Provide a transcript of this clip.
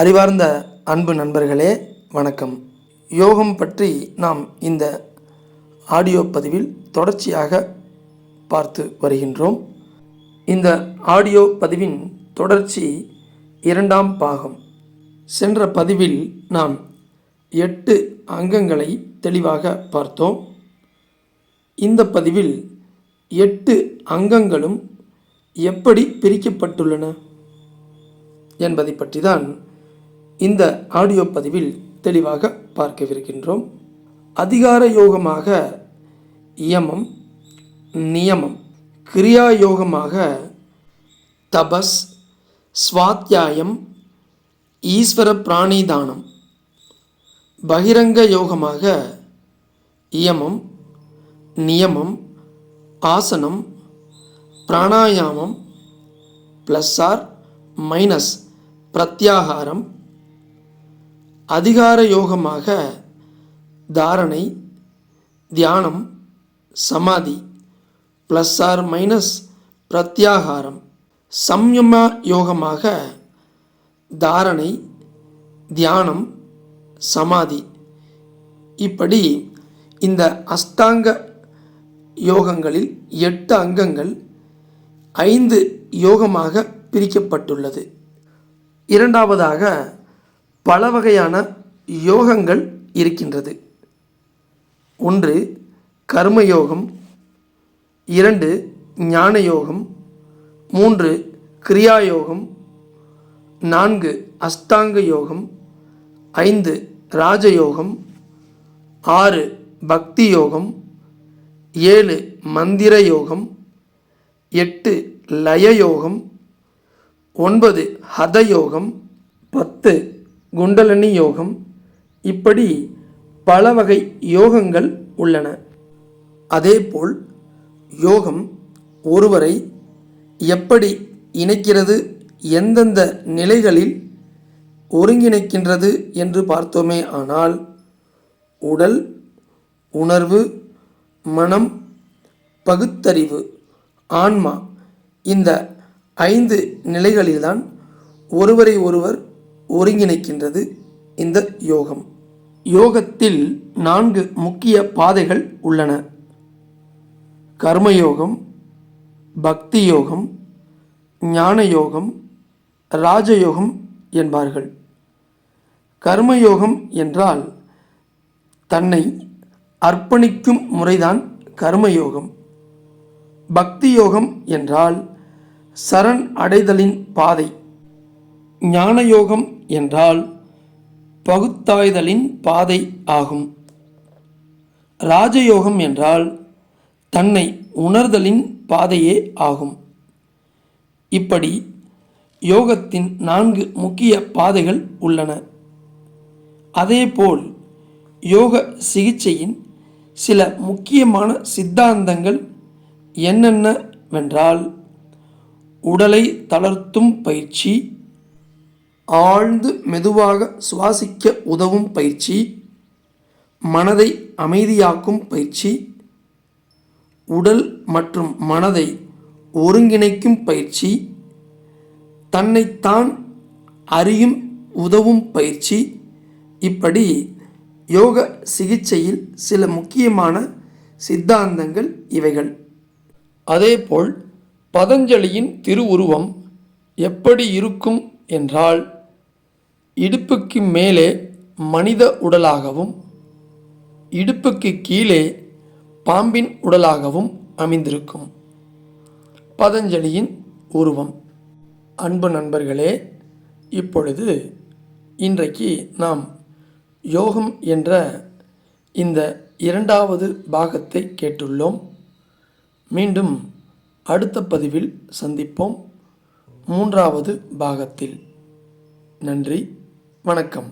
அறிவார்ந்த அன்பு நண்பர்களே வணக்கம். யோகம் பற்றி நாம் இந்த ஆடியோ பதிவில் தொடர்ச்சியாக பார்த்து வருகின்றோம். இந்த ஆடியோ பதிவின் தொடர்ச்சி இரண்டாம் பாகம். சென்ற பதிவில் நாம் எட்டு அங்கங்களை தெளிவாக பார்த்தோம். இந்த பதிவில் எட்டு அங்கங்களும் எப்படி பிரிக்கப்பட்டுள்ளன என்பதை பற்றி தான் இந்த ஆடியோ பதிவில் தெளிவாக பார்க்கவிருக்கின்றோம். அதிகார யோகமாக இயமம் நியமம் கிரியா யோகமாக தபஸ் ஸ்வாத்தியாயம் ஈஸ்வர பிராணிதானம் பகிரங்க யோகமாக இயமம் நியமம் ஆசனம் பிராணாயாமம் ப்ளஸ் ஆர் மைனஸ் பிரத்யாகாரம் அதிகார யோகமாக தாரணை தியானம் சமாதி ப்ளஸ் ஆர் மைனஸ் பிரத்யாகாரம். சம்யம யோகமாக தாரணை தியானம் சமாதி. இப்படி இந்த அஷ்டாங்க யோகங்களில் எட்டு அங்கங்கள் ஐந்து யோகமாக பிரிக்கப்பட்டுள்ளது. இரண்டாவதாக பல வகையான யோகங்கள் இருக்கின்றது. ஒன்று கர்மயோகம் இரண்டு ஞான யோகம் மூன்று கிரியாயோகம் நான்கு அஷ்டாங்க யோகம் ஐந்து ராஜயோகம் ஆறு பக்தி யோகம் ஏழு மந்திர யோகம் எட்டு லய யோகம் ஒன்பது ஹத யோகம் பத்து குண்டலனி யோகம். இப்படி பல வகை யோகங்கள் உள்ளன. அதேபோல் யோகம் ஒருவரை எப்படி இணைக்கிறது எந்தெந்த நிலைகளில் ஒருங்கிணைக்கின்றது என்று பார்த்தோமே ஆனால் உடல் உணர்வு மனம் பகுத்தறிவு ஆன்மா இந்த ஐந்து நிலைகளில்தான் ஒருவரை ஒருவர் ஒருங்கிணைக்கின்றது இந்த யோகம். யோகத்தில் நான்கு முக்கிய பாதைகள் உள்ளன. கர்மயோகம் பக்தி யோகம் ஞான யோகம் ராஜயோகம் என்பார்கள். கர்மயோகம் என்றால் தன்னை அர்ப்பணிக்கும் முறைதான் கர்மயோகம். பக்தி யோகம் என்றால் சரண் அடைதலின் பாதை. ஞானயோகம் என்றால் பகுத்தாய்தலின் பாதை ஆகும். ராஜயோகம் என்றால் தன்னை உணர்தலின் பாதையே ஆகும். இப்படி யோகத்தின் நான்கு முக்கிய பாதைகள் உள்ளன. அதேபோல் யோக சிகிச்சையின் சில முக்கியமான சித்தாந்தங்கள் என்னென்னவென்றால் உடலை தளர்த்தும் பயிற்சி ஆழ்ந்து மெதுவாக சுவாசிக்க உதவும் பயிற்சி மனதை அமைதியாக்கும் பயிற்சி உடல் மற்றும் மனதை ஒருங்கிணைக்கும் பயிற்சி தன்னைத்தான் அறியும் உதவும் பயிற்சி. இப்படி யோக சிகிச்சையில் சில முக்கியமான சித்தாந்தங்கள் இவைகள். அதேபோல் பதஞ்சலியின் திருவுருவம் எப்படி இருக்கும் என்றால் இடுப்புக்கு மேலே மனித உடலாகவும் இடுப்புக்கு கீழே பாம்பின் உடலாகவும் அமைந்திருக்கும். பதஞ்சலியின் உருவம். அன்பு நண்பர்களே இப்பொழுது இன்றைக்கு நாம் யோகம் என்ற இந்த இரண்டாவது பாகத்தை கேட்டுள்ளோம். மீண்டும் அடுத்த பதிவில் சந்திப்போம். மூன்றாவது பாகத்தில். நன்றி. வணக்கம்.